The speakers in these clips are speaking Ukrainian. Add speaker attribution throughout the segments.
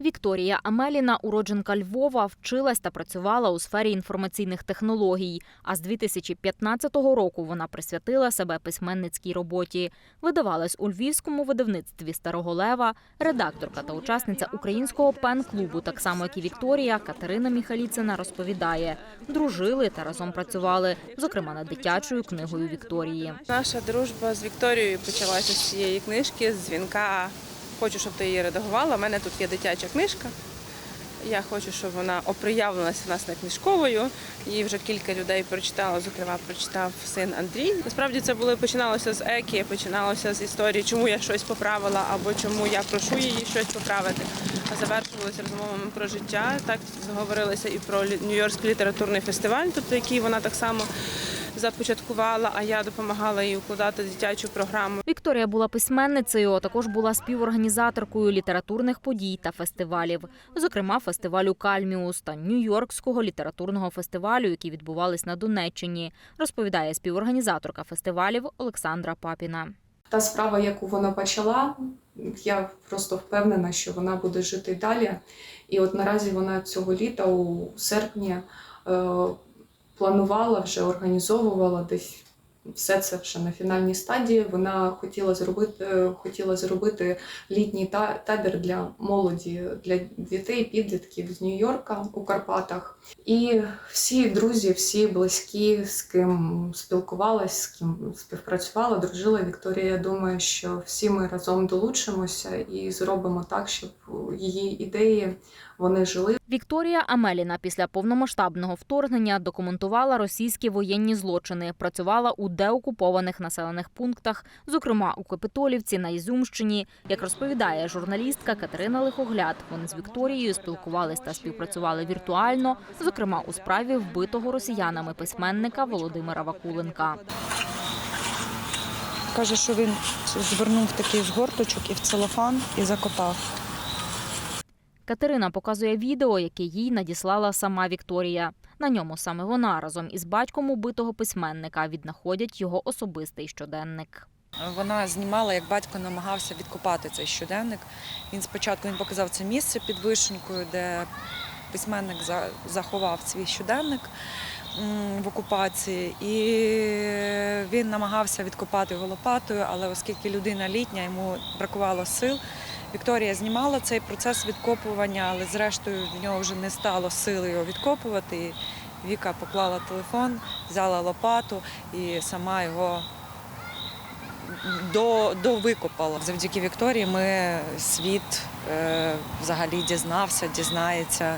Speaker 1: Вікторія Амеліна, уродженка Львова, вчилась та працювала у сфері інформаційних технологій. А з 2015 року вона присвятила себе письменницькій роботі. Видавалась у львівському видавництві Старого Лева, редакторка та учасниця українського пен-клубу, так само як і Вікторія, Катерина Міхаліцина розповідає. Дружили та разом працювали, зокрема над дитячою книгою Вікторії.
Speaker 2: Наша дружба з Вікторією почалася з цієї книжки, з дзвінка. Хочу, щоб ти її редагувала. У мене тут є дитяча книжка. Я хочу, щоб вона оприявленася в нас не книжковою. Її вже кілька людей прочитало, зокрема, прочитав син Андрій. Насправді це було починалося з екі, починалося з історії, чому я щось поправила або чому я прошу її щось поправити. А завершувалося розмовами про життя. Так зговорилися і про Нью-Йоркський літературний фестиваль, тобто який вона так само започаткувала, а я допомагала їй укладати дитячу програму.
Speaker 1: Вікторія була письменницею, а також була співорганізаторкою літературних подій та фестивалів, зокрема фестивалю Кальміус та Нью-Йоркського літературного фестивалю, які відбувались на Донеччині, розповідає співорганізаторка фестивалів Олександра Папіна.
Speaker 3: Та справа, яку вона почала, я просто впевнена, що вона буде жити далі. І от наразі вона цього літа, у серпні, е, планувала вже організовувала десь. Все це вже на фінальній стадії. Вона хотіла зробити, хотіла зробити літній та- табір для молоді, для дітей, підлітків з Нью-Йорка у Карпатах. І всі друзі, всі близькі, з ким спілкувалась, з ким співпрацювала, дружила Вікторія. Думаю, що всі ми разом долучимося і зробимо так, щоб її ідеї вони жили.
Speaker 1: Вікторія Амеліна після повномасштабного вторгнення документувала російські воєнні злочини, працювала у деокупованих населених пунктах, зокрема у Капитолівці на Ізюмщині. Як розповідає журналістка Катерина Лихогляд, вони з Вікторією спілкувались та співпрацювали віртуально, зокрема у справі вбитого росіянами письменника Володимира Вакуленка.
Speaker 4: Каже, що він звернув такий згорточок і в целофан і закопав.
Speaker 1: Катерина показує відео, яке їй надіслала сама Вікторія. На ньому саме вона разом із батьком убитого письменника віднаходять його особистий щоденник.
Speaker 4: Вона знімала, як батько намагався відкопати цей щоденник. Він спочатку він показав це місце під вишенькою, де письменник заховав свій щоденник в окупації, і він намагався відкопати його лопатою, але оскільки людина літня, йому бракувало сил. Вікторія знімала цей процес відкопування, але зрештою в нього вже не стало сили його відкопувати. Віка поклала телефон, взяла лопату і сама його до, довикопала. Завдяки Вікторії ми світ е, взагалі дізнався, дізнається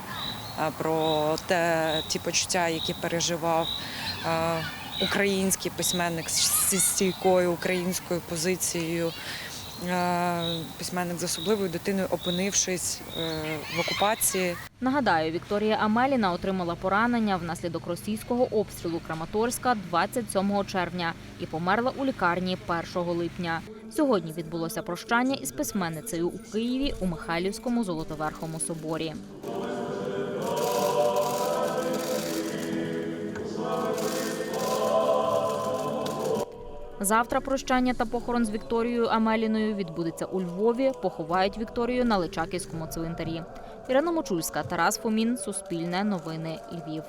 Speaker 4: е, про те, ті почуття, які переживав е, український письменник зі стійкою українською позицією. Е, Письменник з особливою дитиною, опинившись е, в окупації.
Speaker 1: Нагадаю, Вікторія Амеліна отримала поранення внаслідок російського обстрілу Краматорська 27 червня і померла у лікарні 1 липня. Сьогодні відбулося прощання із письменницею у Києві у Михайлівському Золотоверхому соборі. Завтра прощання та похорон з Вікторією Амеліною відбудеться у Львові. Поховають Вікторію на Личаківському цвинтарі. Ірина Мочульська, Тарас Фомін, Суспільне новини, Львів.